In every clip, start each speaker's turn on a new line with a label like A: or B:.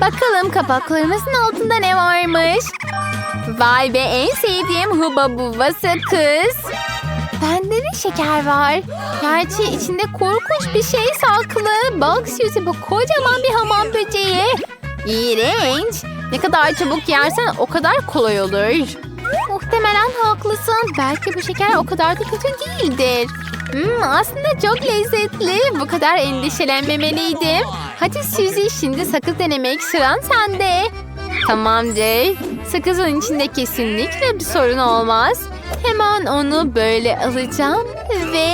A: Bakalım kapaklarımızın altında ne varmış? Vay be en sevdiğim huba buba sakız. Bende de şeker var. Gerçi içinde korkunç bir şey saklı. Bak Suzy bu kocaman bir hamam böceği. İğrenç. Ne kadar çabuk yersen o kadar kolay olur. Muhtemelen haklısın. Belki bu şeker o kadar da kötü değildir. Hmm, aslında çok lezzetli. Bu kadar endişelenmemeliydim. Hadi Suzy şimdi sakız denemek sıran sende. Tamam Jay. Sakızın içinde kesinlikle bir sorun olmaz. Hemen onu böyle alacağım ve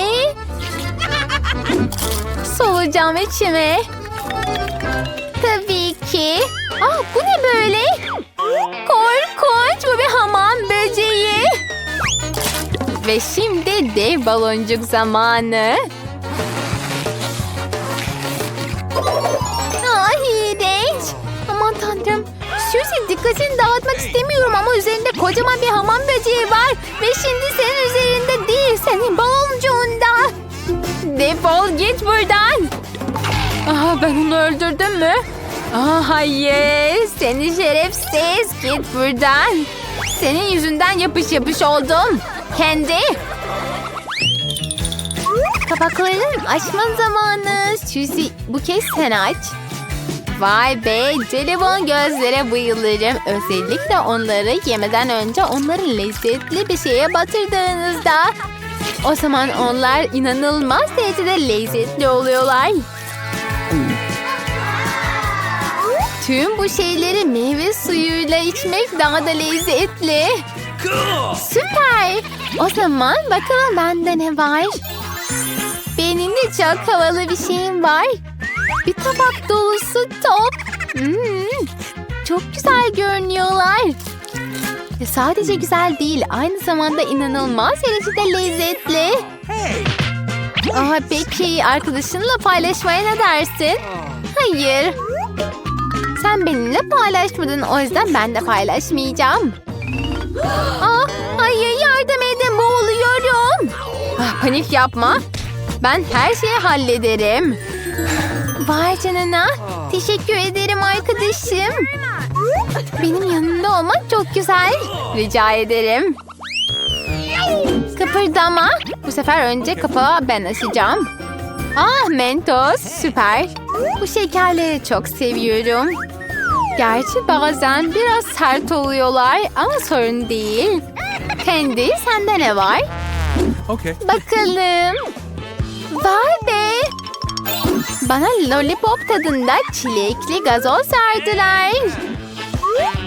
A: solucan içime. Tabii ki. Aa, bu ne böyle? Korkunç bu bir hamam böceği. Ve şimdi dev baloncuk zamanı. Ah iğrenç. Aman tanrım. Suzy dikkatini dağıtmak istemiyorum ama üzerinde kocaman bir hamam böceği var. Ve şimdi senin üzerinde değil senin baloncuğunda. Defol git buradan. Aa, ben onu öldürdüm mü? Aa, hayır seni şerefsiz git buradan. Senin yüzünden yapış yapış oldum. Kendi. Kapaklarını açma zamanı. Suzy bu kez sen aç. Vay be jelibon gözlere bayılırım. Özellikle onları yemeden önce onları lezzetli bir şeye batırdığınızda. O zaman onlar inanılmaz derecede lezzetli oluyorlar. Tüm bu şeyleri meyve suyuyla içmek daha da lezzetli. Süper. O zaman bakalım bende ne var? Benim de çok havalı bir şeyim var. Bir tabak dolusu top. Hmm, çok güzel görünüyorlar. Ve sadece güzel değil, aynı zamanda inanılmaz derecede lezzetli. Aa, peki arkadaşınla paylaşmaya ne dersin? Hayır. Sen benimle paylaşmadın, o yüzden ben de paylaşmayacağım. Aa, hayır yardım edin, boğuluyorum. Ah, panik yapma. Ben her şeyi hallederim. Vay canına. Teşekkür ederim arkadaşım. Benim yanımda olmak çok güzel. Rica ederim. Kıpırdama. Bu sefer önce kapağı ben açacağım. Ah Mentos süper. Bu şekerleri çok seviyorum. Gerçi bazen biraz sert oluyorlar ama sorun değil. Kendi sende ne var?
B: Okay.
A: Bakalım. Vay be. Bana lollipop tadında çilekli gazoz verdiler.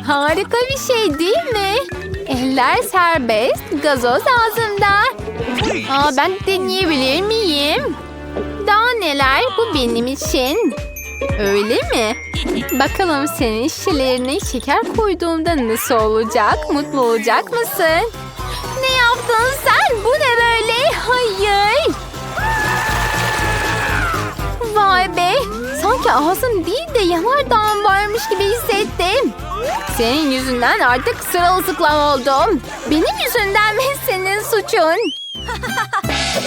A: Harika bir şey değil mi? Eller serbest, gazoz ağzımda. Aa, ben deneyebilir miyim? Daha neler bu benim için? Öyle mi? Bakalım senin şişelerine şeker koyduğumda nasıl olacak? Mutlu olacak mısın? Ne yaptın sen? Bu ne böyle? Hayır. Vay be. Sanki ağzım değil de yanardağım varmış gibi hissettim. Senin yüzünden artık sırılsıklam oldum. Benim yüzümden mi senin suçun?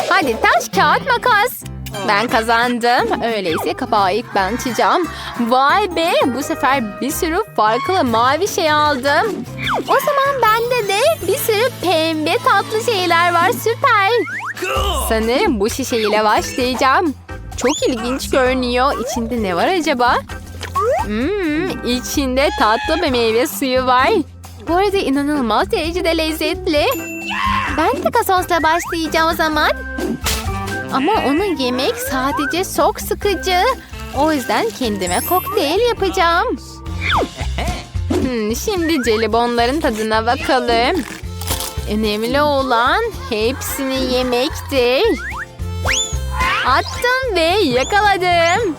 A: Hadi taş kağıt makas. Ben kazandım. Öyleyse kapağı ilk ben açacağım. Vay be bu sefer bir sürü farklı mavi şey aldım. O zaman bende de bir sürü pembe tatlı şeyler var süper. Sanırım bu şişeyle başlayacağım. Çok ilginç görünüyor. İçinde ne var acaba? Hmm, içinde tatlı bir meyve suyu var. Bu arada inanılmaz derecede lezzetli. Ben de gazozla başlayacağım o zaman. Ama onu yemek sadece çok sıkıcı. O yüzden kendime kokteyl yapacağım. Hmm, şimdi jelibonların tadına bakalım. Önemli olan hepsini yemektir. Attım ve yakaladım.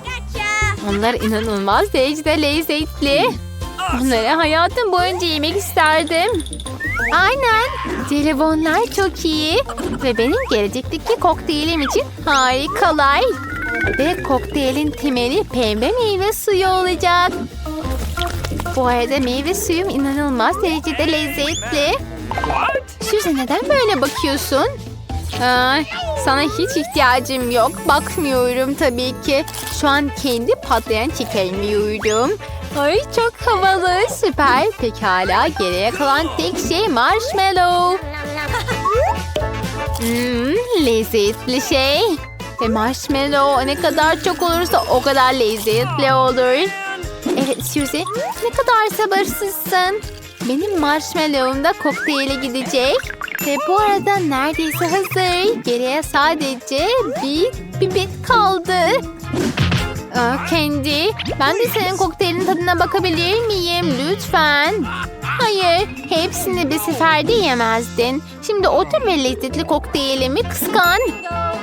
A: Onlar inanılmaz derecede lezzetli. Onları hayatım boyunca yemek isterdim. Aynen. Jelibonlar çok iyi. Ve benim gelecekteki kokteylim için harikalar. Ve kokteylin temeli pembe meyve suyu olacak. Bu arada meyve suyum inanılmaz derecede lezzetli. Suzy neden böyle bakıyorsun? Aa, Sana hiç ihtiyacım yok. Bakmıyorum tabii ki. Şu an kendi patlayan şekerimi yiyorum. Ay çok havalı. Süper. Pekala. Geriye kalan tek şey marshmallow. Hmm, lezzetli şey. Ve marshmallow ne kadar çok olursa o kadar lezzetli olur. Evet Suzy, ne kadar sabırsızsın. Benim marshmallow'um da kokteyle gidecek. Ve bu arada neredeyse hazır. Geriye sadece bir pipet kaldı. Candy, ben de senin kokteylin tadına bakabilir miyim? Lütfen. Hayır, hepsini bir seferde yemezdin. Şimdi otur ve lezzetli kokteylimi kıskan.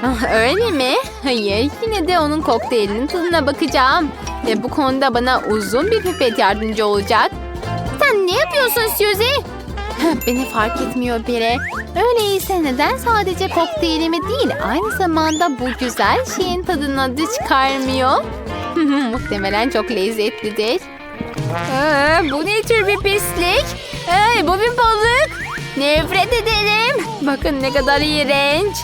A: Ah, öyle mi? Hayır, yine de onun kokteylinin tadına bakacağım. Ve bu konuda bana uzun bir pipet yardımcı olacak. Sen ne yapıyorsun Suzy? Beni fark etmiyor biri. Öyleyse neden sadece kokteylimi değil aynı zamanda bu güzel şeyin tadını da çıkarmıyor? Muhtemelen çok lezzetlidir. Aa, bu ne tür bir pislik? Ay, bu bir balık. Nefret ederim. Bakın ne kadar iğrenç.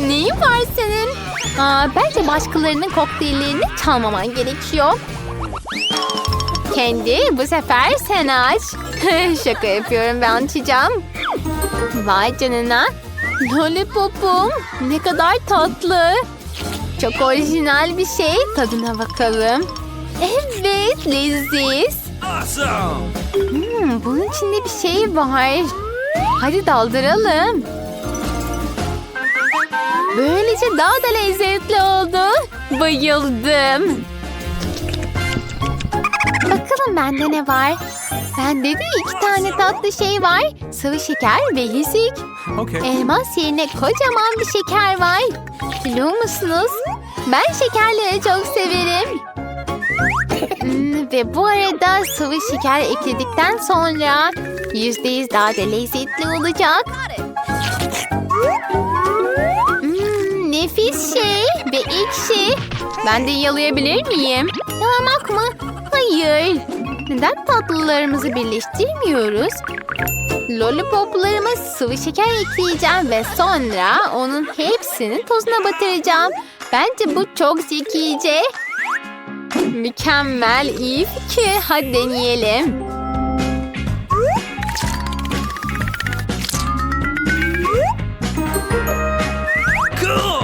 A: Neyin var senin? Aa, bence başkalarının kokteyllerini çalmaman gerekiyor. Kendi bu sefer sen aç. Şaka yapıyorum ben açacağım. Vay canına. Lollipopum ne kadar tatlı. Çok orijinal bir şey. Tadına bakalım. Evet leziz.
B: Awesome!
A: Hmm, bunun içinde bir şey var. Hadi daldıralım. Böylece daha da lezzetli oldu. Bayıldım. Bakalım bende ne var? Bende de iki tane tatlı şey var. Sıvı şeker ve yüzük.
B: Okay.
A: Elmas yerine kocaman bir şeker var. Biliyor musunuz? Ben şekerleri çok severim. Hmm, ve bu arada sıvı şeker ekledikten sonra yüzde yüz daha da lezzetli olacak. Hmm, nefis şey ve ekşi. Ben de yalayabilir miyim? Yalamak mı? Hayır. Neden tatlılarımızı birleştirmiyoruz? Lollipoplarıma sıvı şeker ekleyeceğim ve sonra onun hepsini tozuna batıracağım. Bence bu çok zekice. Mükemmel, iyi fikir. Hadi deneyelim.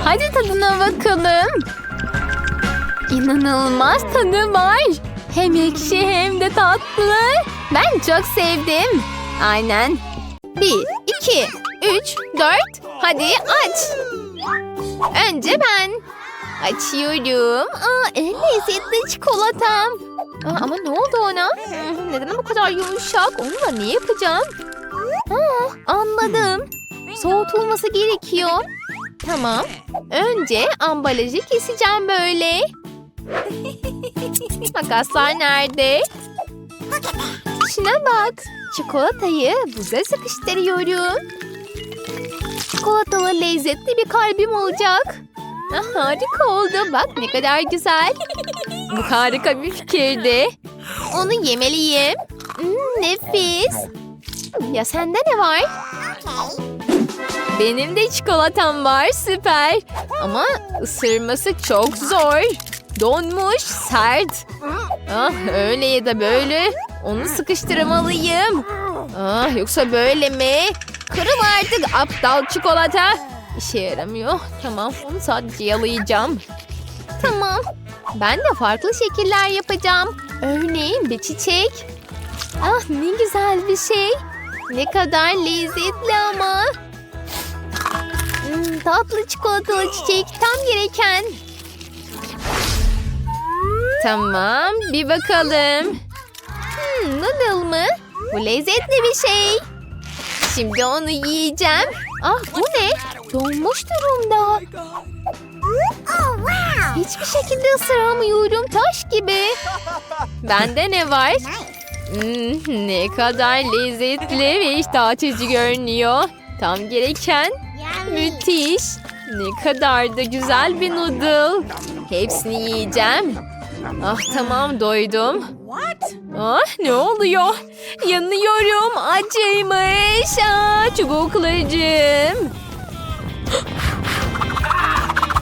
A: Hadi tadına bakalım. İnanılmaz tadı var. Hem ekşi hem de tatlı. Ben çok sevdim. Aynen. Bir, iki, üç, dört. Hadi aç. Önce ben. Açıyorum. Aa, en lezzetli çikolatam. Aa, ama ne oldu ona? Hmm, Neden bu kadar yumuşak? Onunla ne yapacağım? Aa, anladım. Soğutulması gerekiyor. Tamam. Önce ambalajı keseceğim böyle. Makaslar nerede? Şuna bak. Çikolatayı buza sıkıştırıyorum. Çikolatalı lezzetli bir kalbim olacak. Ah, harika oldu. Bak ne kadar güzel. Bu harika bir fikirdi. Onu yemeliyim. Hmm, nefis. Ya sende ne var? Benim de çikolatam var süper. Ama ısırması çok zor. Donmuş, sert. Ah öyle ya da böyle. Onu sıkıştırmalıyım. Ah yoksa böyle mi? Kırıl artık aptal çikolata. İşe yaramıyor. Tamam onu sadece yalayacağım. Tamam. Ben de farklı şekiller yapacağım. Örneğin bir çiçek. Ah ne güzel bir şey. Ne kadar lezzetli ama. Hmm, tatlı çikolatalı çiçek tam gereken. Tamam bir bakalım. Hmm, noodle mı? Bu lezzetli bir şey. Şimdi onu yiyeceğim. Ah bu ne? Donmuş durumda. Hiçbir şekilde ısıramıyorum taş gibi. Bende ne var? Hmm, ne kadar lezzetli ve iştah açıcı görünüyor. Tam gereken. Müthiş. Ne kadar da güzel bir noodle. Hepsini yiyeceğim. Ah tamam doydum. Ah ne oluyor? Yanıyorum. Acıymış. Ah çubuklarım.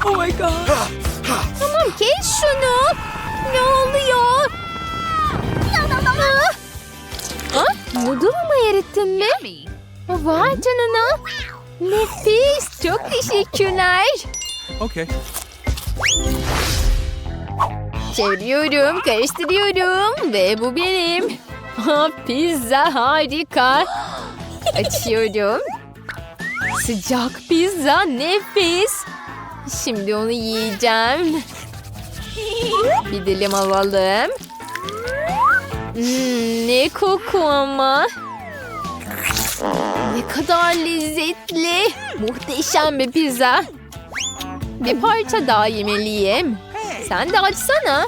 B: Oh my god.
A: Tamam kes şunu. Ne oluyor? Ah! Ah, noodle mı erittin mi? Vay canına. Nefis. Çok teşekkürler.
B: Okay.
A: Çeviriyorum, karıştırıyorum ve bu benim. Ha, pizza harika. Açıyorum. Sıcak pizza nefis. Şimdi onu yiyeceğim. Bir dilim alalım. Hmm, ne koku ama. Ne kadar lezzetli. Muhteşem bir pizza. Bir parça daha yemeliyim. Sen de açsana.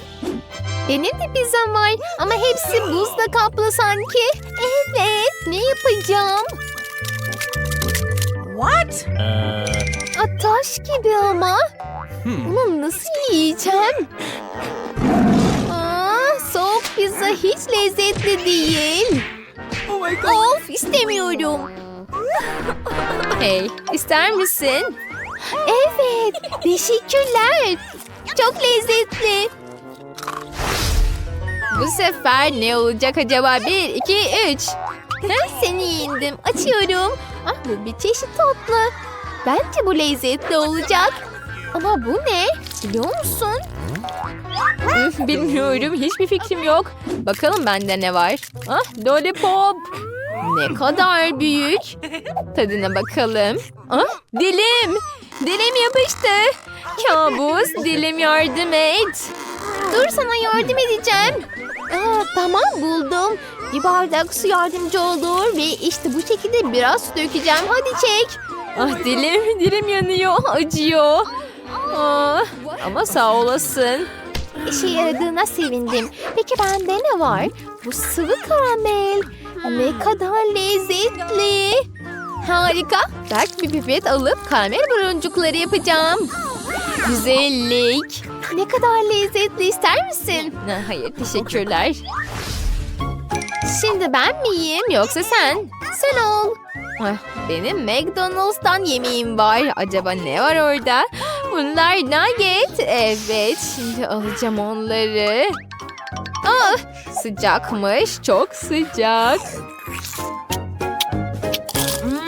A: Benim de pizzam var ama hepsi buzla kaplı sanki. Evet, ne yapacağım?
C: What?
A: A, taş gibi ama.
B: Hmm.
A: Bunu nasıl yiyeceğim? Aa, soğuk pizza hiç lezzetli değil.
B: Oh my god.
A: Of istemiyorum. Hey ister misin? Evet teşekkürler. Çok lezzetli. Bu sefer ne olacak acaba? Bir, iki, üç. Seni yendim. Açıyorum. Ah, bu bir çeşit tatlı. Bence bu lezzetli olacak. Ama bu ne? Biliyor musun? Bilmiyorum. Hiçbir fikrim yok. Bakalım bende ne var. Ah, lollipop. Ne kadar büyük. Tadına bakalım. Ah, dilim. Dilim yapıştı. Kabus, dilim yardım et. Dur sana yardım edeceğim. Aa, tamam buldum. Bir bardak su yardımcı olur ve işte bu şekilde biraz su dökeceğim. Hadi çek. Ah dilim, dilim yanıyor, acıyor. Aa, ama sağ olasın. İşe yaradığına sevindim. Peki bende ne var? Bu sıvı karamel. Ne kadar lezzetli. Harika. Berk bir pipet alıp karamel baloncukları yapacağım. Güzellik. Ne kadar lezzetli ister misin? Ha, Hayır teşekkürler. Şimdi ben mi yiyeyim yoksa sen? Sen ol. Ah, Benim McDonald's'tan yemeğim var. Acaba ne var orada? Bunlar nugget. Evet şimdi alacağım onları. Ah, sıcakmış. Çok sıcak.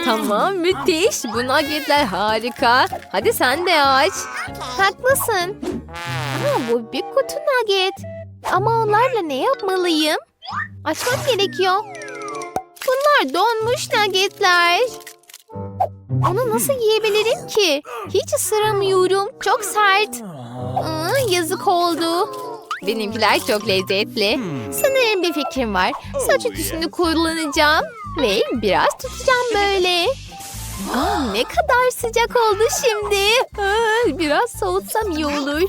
A: Tamam müthiş. Bu nuggetler harika. Hadi sen de aç. Haklısın. Ama bu bir kutu nugget. Ama onlarla ne yapmalıyım? Açmam gerekiyor. Bunlar donmuş nuggetler. Onu nasıl yiyebilirim ki? Hiç ısıramıyorum. Çok sert. Aa, yazık oldu. Benimkiler çok lezzetli. Sanırım bir fikrim var. Saç ütüsünü kullanacağım. Ve biraz tutacağım böyle. Aa, ne kadar sıcak oldu şimdi. Aa, biraz soğutsam iyi olur.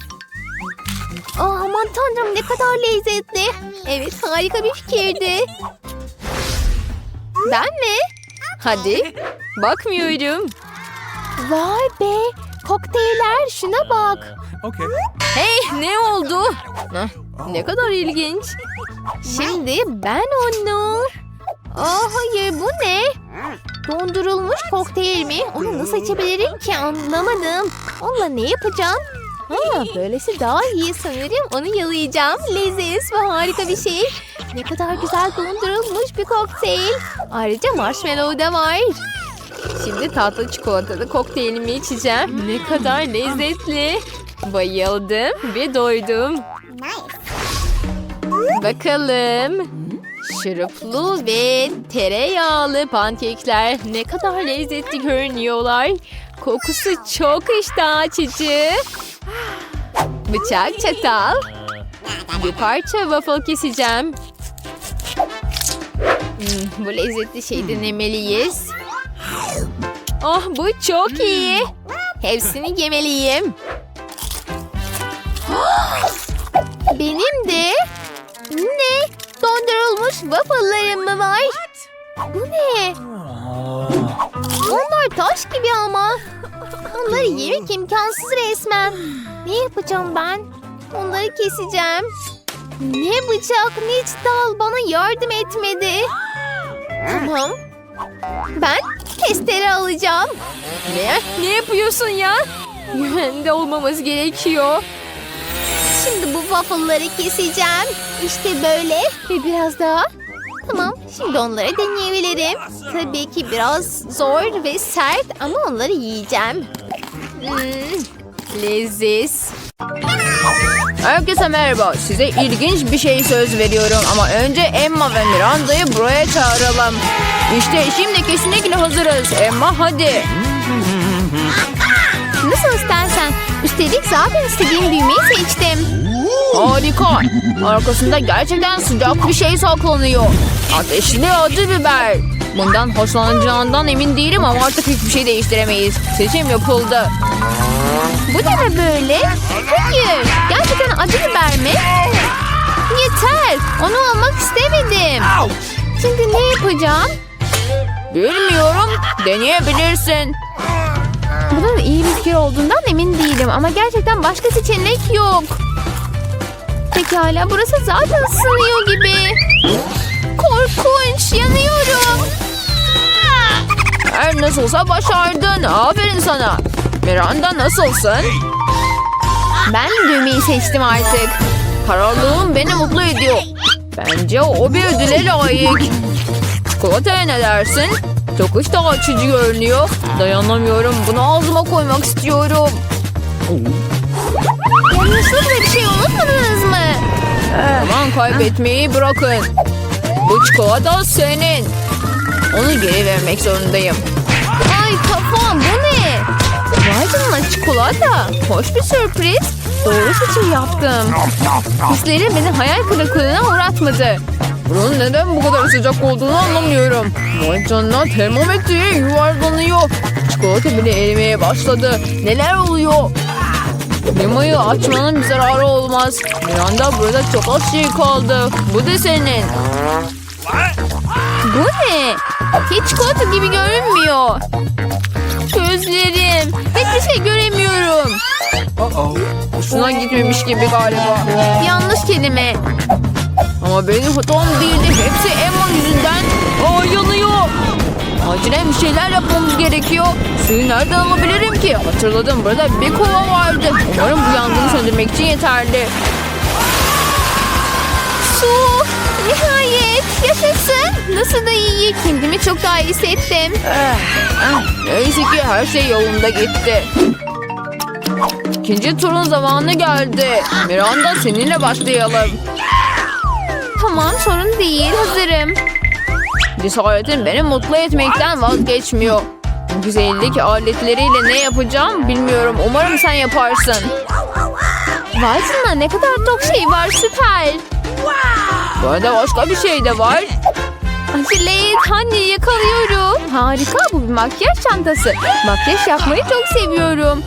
A: Aa, aman tanrım ne kadar lezzetli. Evet harika bir fikirdi. Ben mi? Hadi. Bakmıyorum. Vay be. Kokteyller şuna bak.
B: Okay.
A: Hey ne oldu? Ne kadar ilginç. Şimdi ben onu... Aa, hayır bu ne? Dondurulmuş kokteyl mi? Onu nasıl içebilirim ki anlamadım. Onunla ne yapacağım? Ha, böylesi daha iyi sanırım. Onu yalayacağım. Leziz ve harika bir şey. Ne kadar güzel dondurulmuş bir kokteyl. Ayrıca marshmallow da var. Şimdi tatlı çikolatalı kokteylimi içeceğim. Ne kadar lezzetli. Bayıldım ve doydum. Bakalım. Şuruplu ve tereyağlı pankekler ne kadar lezzetli görünüyorlar. Kokusu çok iştah açıcı. Bıçak, çatal. Bir parça waffle keseceğim. Hmm, bu lezzetli şeyi denemeliyiz. Oh bu çok iyi. Hepsini yemeliyim. Benim de ne? Dondurulmuş waffle'larım mı var? Bu ne? Onlar taş gibi ama. Onları yemek imkansız resmen. Ne yapacağım ben? Onları keseceğim. Ne bıçak ne dal bana yardım etmedi. Tamam. Ben testere alacağım. Ne? Ne yapıyorsun ya?
C: Güvende olmamız gerekiyor.
A: Şimdi bu waffle'ları keseceğim. İşte böyle ve biraz daha. Tamam, şimdi onları deneyebilirim. Tabii ki biraz zor ve sert ama onları yiyeceğim.
C: Hmm, leziz. Herkese merhaba. Size ilginç bir şey söz veriyorum ama önce Emma ve Miranda'yı buraya çağıralım. İşte şimdi kesinlikle hazırız. Emma hadi.
A: Nasıl istersen. Üstelik zaten istediğim düğmeyi seçtim.
C: Harika. Arkasında gerçekten sıcak bir şey saklanıyor. Ateşli acı biber. Bundan hoşlanacağından emin değilim ama artık hiçbir şey değiştiremeyiz. Seçim yapıldı.
A: Bu ne böyle? Hayır, gerçekten acı biber mi? Yeter, onu almak istemedim. Şimdi ne yapacağım?
C: Bilmiyorum. Deneyebilirsin.
A: Bunun iyi bir fikir olduğundan emin değilim ama gerçekten başka seçenek yok. Pekala burası zaten ısınıyor gibi. Korkunç yanıyorum.
C: Her nasılsa başardın. Aferin sana. Miranda nasılsın?
A: Ben düğmeyi seçtim artık.
C: Kararlılığın beni mutlu ediyor. Bence o bir ödüle layık. Çikolataya ne dersin? Çok iştah açıcı görünüyor. Dayanamıyorum. Bunu ağzıma koymak istiyorum.
A: Yanlışlıkla bir şey unutmadınız mı?
C: Zaman kaybetmeyi bırakın. Bu çikolata senin. Onu geri vermek zorundayım.
A: Ay kafam bu ne? Vay canına çikolata. Hoş bir sürpriz. Doğru seçim yaptım. Hislerim beni hayal kırıklığına uğratmadı.
C: Bunun neden bu kadar sıcak olduğunu anlamıyorum. Vay canına termometre yuvarlanıyor. Çikolata bile erimeye başladı. Neler oluyor? Limayı açmanın bir zararı olmaz. Miranda burada çok az şey kaldı. Bu da senin.
A: Bu ne? Hiç çikolata gibi görünmüyor. Gözlerim. Hiçbir şey göremiyorum.
C: Hoşuna gitmemiş gibi galiba.
A: Yanlış kelime.
C: Ama benim hatam değildi. Hepsi Emma yüzünden. Aa yanıyor. Acilen bir şeyler yapmamız gerekiyor. Suyu nereden alabilirim ki? Hatırladım burada bir kova vardı. Umarım bu yangını söndürmek için yeterli.
A: Su. Nihayet. Yaşasın. Nasıl da iyi. Kendimi çok daha iyi hissettim.
C: Ah, Neyse ki her şey yolunda gitti. İkinci turun zamanı geldi. Miranda seninle başlayalım.
A: Tamam sorun değil. Hazırım.
C: Cesaretin beni mutlu etmekten vazgeçmiyor. Bu güzellik aletleriyle ne yapacağım bilmiyorum. Umarım sen yaparsın.
A: Vay canına ne kadar çok şey var. Süper.
C: Burada başka bir şey de var.
A: Acele et. Hani yakalıyorum. Harika bu bir makyaj çantası. Makyaj yapmayı çok seviyorum.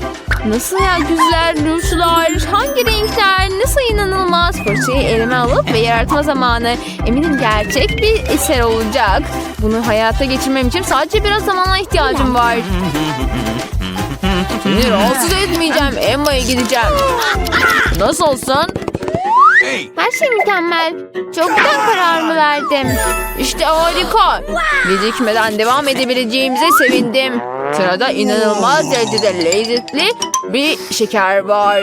A: Nasıl ya güzeller rujlar, hangi renkler, nasıl inanılmaz. Fırçayı elime alıp ve yaratma zamanı. Eminim gerçek bir eser olacak. Bunu hayata geçirmem için sadece biraz zamana ihtiyacım var.
C: Seni rahatsız etmeyeceğim. Emma'ya gideceğim. Nasılsın?
D: Hey.
A: Her şey mükemmel. Çoktan kararımı verdim.
C: İşte harika. Gecikmeden devam edebileceğimize sevindim. Sırada inanılmaz derecede lezzetli bir şeker var.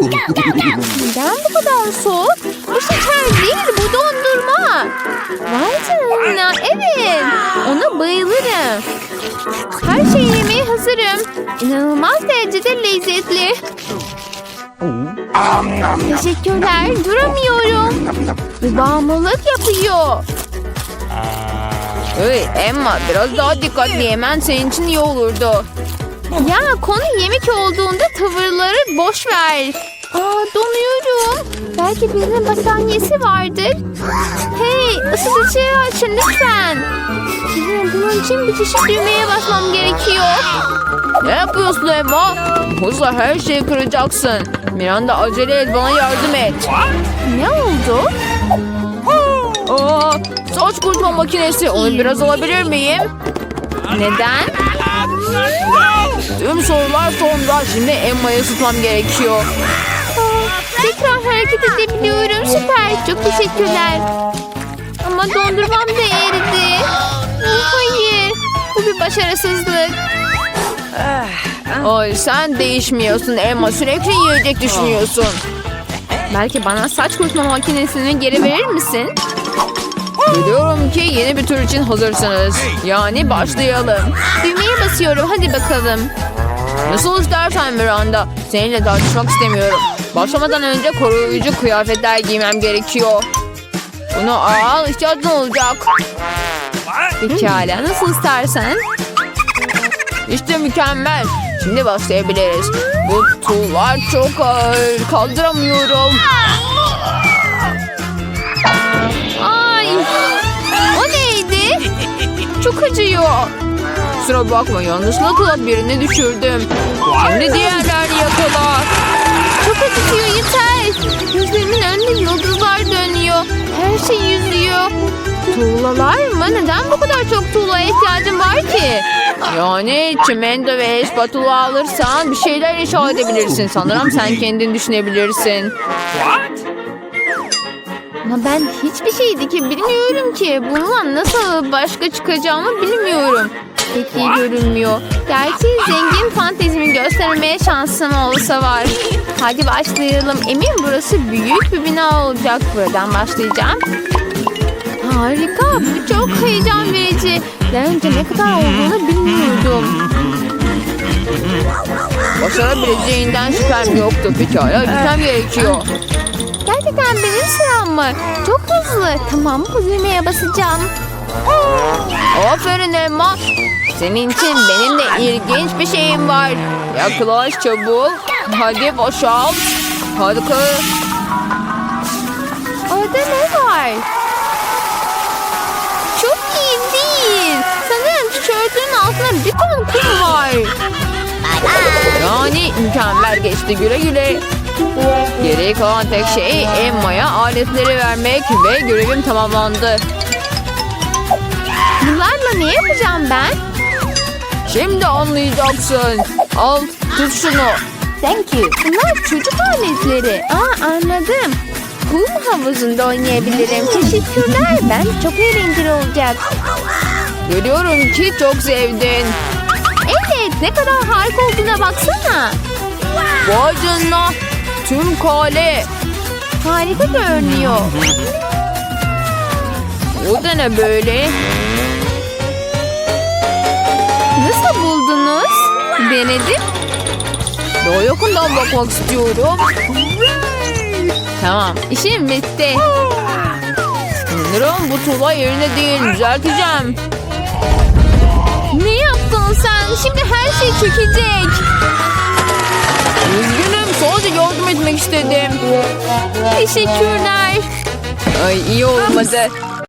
A: Neden bu kadar soğuk? Bu şeker değil, bu dondurma. Vay canına, evet. Ona bayılırım. Her şeyi yemeye hazırım. İnanılmaz derecede lezzetli. Teşekkürler, duramıyorum. Bir bağımlılık yapıyor.
C: Hey Emma biraz daha dikkatli yemen senin için iyi olurdu.
A: Ya konu yemek olduğunda tavırları boş ver. Aa donuyorum. Belki birinin battaniyesi vardır. Hey ısıtıcıyı açın lütfen. Bunun için bir çeşit düğmeye basmam gerekiyor.
C: Ne yapıyorsun Emma? Hızla her şeyi kıracaksın. Miranda acele et bana yardım et.
A: Ne oldu?
C: Aa, saç kurutma makinesi onu biraz alabilir miyim?
A: Neden?
C: Tüm sorular sonra şimdi Emma'yı tutmam gerekiyor.
A: Aa, tekrar hareket edebiliyorum. Süper. Çok teşekkürler. Ama dondurmam da eridi. Hayır. Bu bir başarısızlık.
C: Ay sen değişmiyorsun Emma. Sürekli yiyecek düşünüyorsun. Belki bana saç kurutma makinesini geri verir misin? Biliyorum ki yeni bir tur için hazırsınız. Yani başlayalım. Düğmeye basıyorum. Hadi bakalım. Nasıl istersen Miranda. Seninle tartışmak istemiyorum. Başlamadan önce koruyucu kıyafetler giymem gerekiyor. Bunu al ihtiyacın olacak. Pekala nasıl istersen. İşte mükemmel. Şimdi başlayabiliriz. Bu tuğlar çok ağır. Kaldıramıyorum. Çok acıyor. Kusura bakma yanlışlıkla birini düşürdüm. Şimdi diğerlerini yakala. Çok acıtıyor yeter. Gözlerimin önünde yıldızlar dönüyor. Her şey yüzüyor. Tuğlalar mı? Neden bu kadar çok tuğlaya ihtiyacım var ki? Yani çimento ve spatula alırsan bir şeyler inşa edebilirsin. Sanırım sen kendin düşünebilirsin. Ama ben hiçbir şey dikebilmiyorum ki. Bununla nasıl başka çıkacağımı bilmiyorum. Pek iyi görünmüyor. Gerçi zengin fantezimi göstermeye şansım olsa var. Hadi başlayalım. Emin burası büyük bir bina olacak. Buradan başlayacağım. Harika. Bu çok heyecan verici. Daha önce ne kadar olduğunu bilmiyordum. Başarabileceğinden şüphem yoktu. Pekala gitmem gerekiyor. Gerçekten benim sıram mı? Çok hızlı. Tamam bu düğmeye basacağım. Aferin Emma. Senin için benim de ilginç bir şeyim var. Yaklaş çabuk. Hadi boşalt. Hadi kız. Orada ne var? Çok iyi değil. Sanırım tişörtünün altında bir ton kum var. Yani mükemmel geçti güle güle. Geriye kalan tek şey Emma'ya aletleri vermek ve görevim tamamlandı. Bunlarla ne yapacağım ben? Şimdi anlayacaksın. Al tut şunu. Thank you. Bunlar çocuk aletleri. Aa anladım. Kum havuzunda oynayabilirim. Teşekkürler. Ben çok eğlenceli olacak. Görüyorum ki çok sevdin. Evet ne kadar harika olduğuna baksana. Vay canına. Tüm kale. Harika görünüyor. O da ne böyle? Nasıl buldunuz? Denedim. Daha yakından bakmak istiyorum. Tamam, işim bitti. Sanırım bu tuğla yerine değil, düzelteceğim. Ne yaptın sen? Şimdi her şey çökecek. Üzgünüm, sadece yardım etmek istedim. Teşekkürler. Ay iyi olmadı.